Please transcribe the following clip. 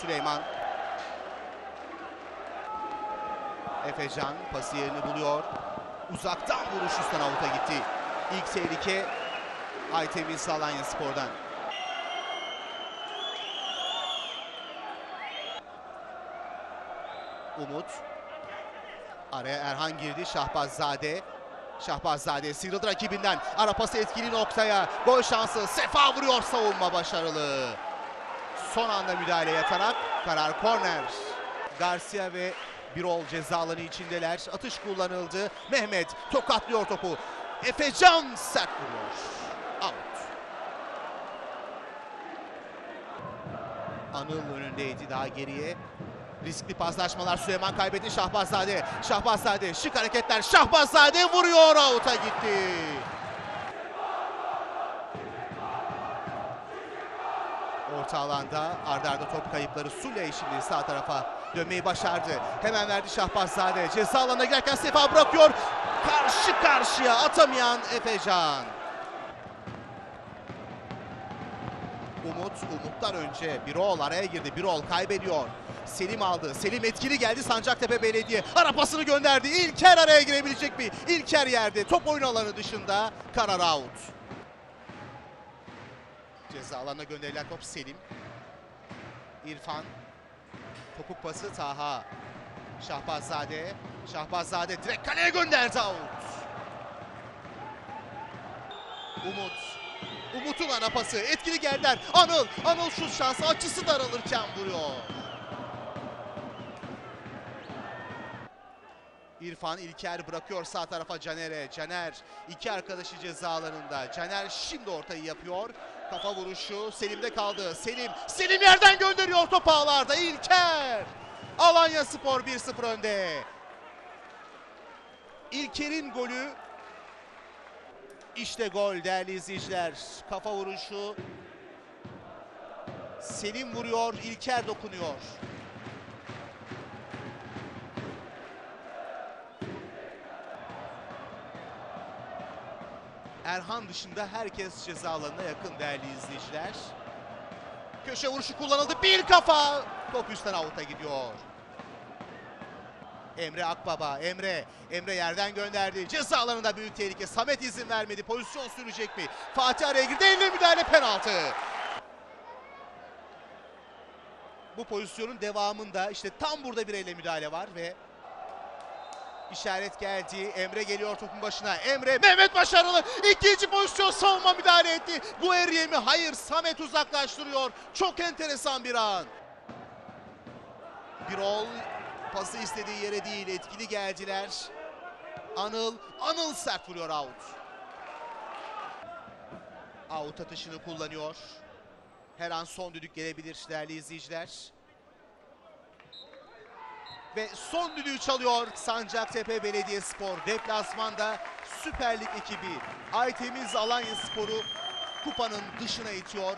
Süleyman. Efecan pası yerini buluyor. Uzaktan vuruş üstten avuta gitti. İlk tehlike Aytemiz Alanya Spor'dan. Umut. Araya Erhan girdi. Şahbazzade. Şahbazzade sıyrıldı rakibinden. Ara pası etkili noktaya. Gol şansı. Sefa vuruyor savunma başarılı. Son anda müdahale yatarak karar korner. Garcia ve Birol ceza alanı içindeler. Atış kullanıldı. Mehmet tokatlıyor topu. Efecan sert vuruyor. Out. Anıl önündeydi daha geriye. Riskli paslaşmalar Süleyman kaybetti Şahbazade. Şahbazade şık hareketler. Şahbazade vuruyor out'a gitti. Orta alanda ardarda arda top kayıpları Sule şimdi sağ tarafa dönmeyi başardı. Hemen verdi Şahbazade. Ceza alanına girerken Sefa bırakıyor. Karşı karşıya atamayan Efecan. Umut, Umut'tan önce Birol araya girdi. Birol kaybediyor. Selim aldı. Selim etkili geldi Sancaktepe Belediye. Ara pasını gönderdi. İlker araya girebilecek mi? İlker yerde. Top oyun alanı dışında. Karar out. Ceza alanına gönderilen top Selim. İrfan. Topuk pası Taha. Şahbazade. Şahbazade direkt kaleye gönderdi out. Umut. Umut'un ara pası. Etkili geldiler. Anıl. Anıl şut şansı. Açısı daralırken vuruyor. İrfan İlker bırakıyor sağ tarafa Caner'e. Caner iki arkadaşı ceza alanında. Caner şimdi ortayı yapıyor. Kafa vuruşu Selim'de kaldı. Selim, Selim yerden gönderiyor top ağlarda. İlker. Alanya Spor 1-0 önde. İlker'in golü işte gol değerli izleyiciler. Kafa vuruşu. Selim vuruyor, İlker dokunuyor. Erhan dışında herkes ceza alanına yakın değerli izleyiciler. Köşe vuruşu kullanıldı. Bir kafa. Top üstten avuta gidiyor. Emre Akbaba, Emre, Emre yerden gönderdi. Ceza alanında büyük tehlike. Samet izin vermedi. Pozisyon sürecek mi? Fatih araya girdi. Elle müdahale penaltı. Bu pozisyonun devamında işte tam burada bir elle müdahale var ve işaret geldi. Emre geliyor topun başına. Emre, Mehmet başarılı. İkinci pozisyon savunma müdahale etti. Guerrier mi? Hayır. Samet uzaklaştırıyor. Çok enteresan bir an. Birol pası istediği yere değil. Etkili geldiler. Anıl, Anıl sert vuruyor out. Out atışını kullanıyor. Her an son düdük gelebilir değerli izleyiciler. Ve son düdüğü çalıyor Sancaktepe Belediyespor. Deplasmanda Süper Lig ekibi Aytemiz Alanya Spor'u kupanın dışına itiyor.